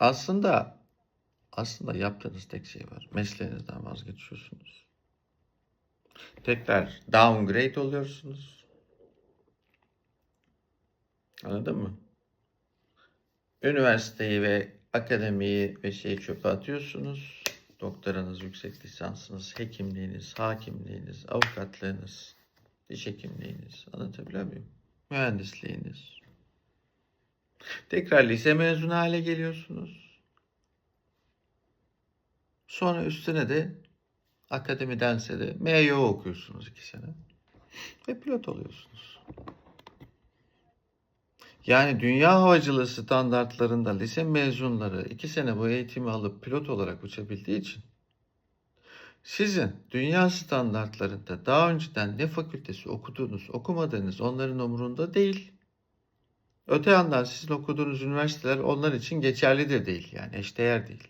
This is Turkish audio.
Aslında aslında yaptığınız tek şey var. Mesleğinizden vazgeçiyorsunuz. Tekrar downgrade oluyorsunuz. Anladın mı? Üniversiteyi ve akademiyi ve şeyi çöpe atıyorsunuz. Doktoranız, yüksek lisansınız, hekimliğiniz, hakimliğiniz, avukatlığınız, diş hekimliğiniz. Anlatabiliyor muyum? Mühendisliğiniz. Tekrar lise mezunu hale geliyorsunuz. Sonra üstüne de akademidense de MYO okuyorsunuz iki sene. Ve pilot oluyorsunuz. Yani dünya havacılığı standartlarında lise mezunları iki sene bu eğitimi alıp pilot olarak uçabildiği için sizin dünya standartlarında daha önceden ne fakültesi okuduğunuz, okumadığınız onların umurunda değil. Öte yandan sizin okuduğunuz üniversiteler onlar için geçerli de değil. Yani eşdeğer değil.